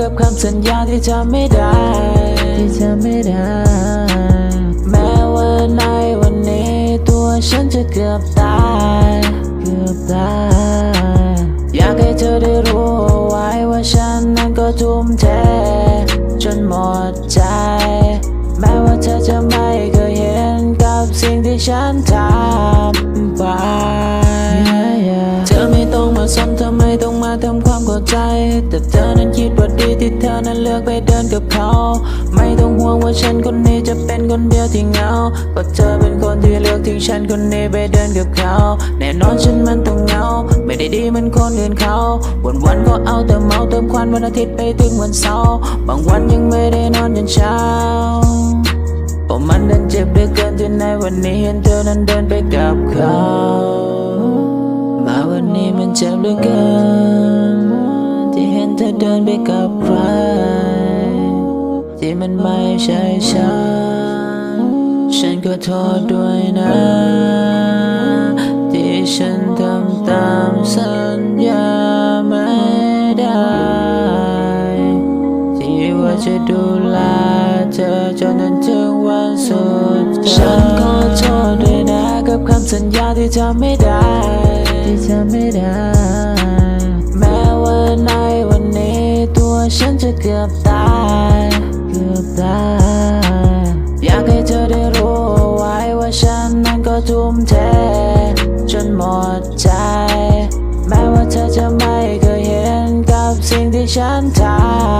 กับคำสัญญาที่จะไม่ได้ที่จะไม่ได้ แม้ว่าในวันนี้ตัวฉันจะเกือบตายเกือบตายอยากให้เธอได้รู้เอาไว้ว่าฉันนั้นก็ทุ่มเทจนหมดใจ แม้ว่าเธอจะไม่เคยเห็นกับสิ่งที่ฉันทำไป เธอไม่ต้องมาซ้ำเธ เธอนั้นคิดว่าดีที่เธอนั้นเลือกไปเดินกับเขา ไม่ต้องห่วงว่าฉันคนนี้จะเป็นคนเดียวที่เหงาก็เธอเป็นคนที่เลือกทิ้งฉันคนนี้ไปเดินกับเขา แน่นอนฉันมันต้องเหงา ไม่ได้ดีเหมือนคนอื่นเขา วันวันก็เอาแต่เมาเติมควันวันอาทิตย์ไปถึงวันเสาร์บางวันยังไม่ได้นอนยันเช้าเพราะมันดันเจ็บเหลือเกินที่ในวันนี้เห็นเธอนั้นเดินไปกับเขามาวันนี้มันเจ็บเหลือเกิน เดินไปกับใคร ที่มันไม่ใช่ฉัน ฉันก็โทษด้วยนะ ที่ฉันทำตามสัญญาไม่ได้ ที่ว่าจะดูแลเธอจนนถึงวันสุดท้ายฉันขอโทษด้วยนะกับคำสัญญาที่ทำไม่ได้ ที่จะไม่ได้ เกือบตายเกือบตายอยากให้เธอได้รู้ไว้ว่าฉันนั้นก็ทุ่มเทจนหมดใจ แม้ว่าเธอจะไม่เคยเห็นกับสิ่งที่ฉันท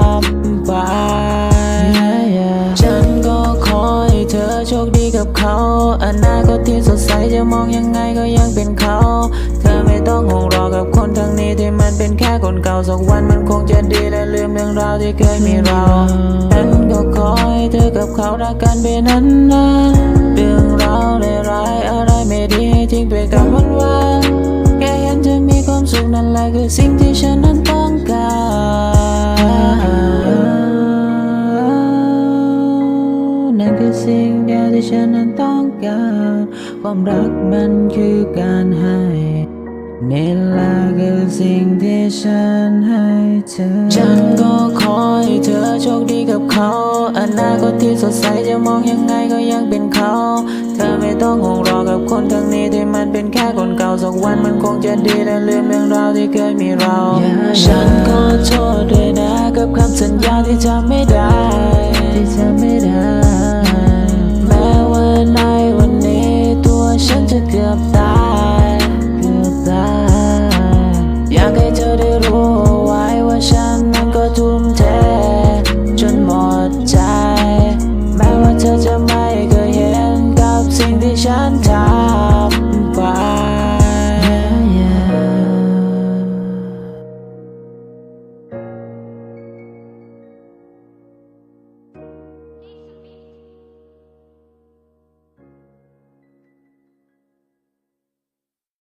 ำไป ฉันก็ขอให้เธอโชคดีกับเขา อนาคตที่สดใสจะมองยังไงก็ยังเป็นเขา เธอไม่ต้องห่วงรอกับคนทางนี้ ค่คนเก่าสักวันมันคงจะดีและลืมเรื่องราวที่เคยมีเราฉันก็ขอให้เธอกับเขารักกันไปนานๆเรื่องราวเลวร้ายอะไรไม่ดีให้ทิ้งไปกับวันวานแค่เห็นเธอมีความสุขนั่นแหละคือสิ่งที่ฉันนั้นต้องการนั่นคือสิ่งเดียวที่ฉันนั้นต้องการ ความรักมันคือการให้ นี่แหละคือสิ่งที่ฉันให้เธอ ฉันก็ขอให้เธอโชคดีกับเขา อนาคตที่สดใสจะมองยังไงก็ยังเป็นเขา เธอไม่ต้องห่วงรอกับคนทางนี้ที่มันเป็นแค่คนเก่าสักวันมันคงจะดีและลืมเรื่องราวที่เคยมีเรา ฉันขอโทษด้วยนะกับคำสัญญาที่จำไม่ได้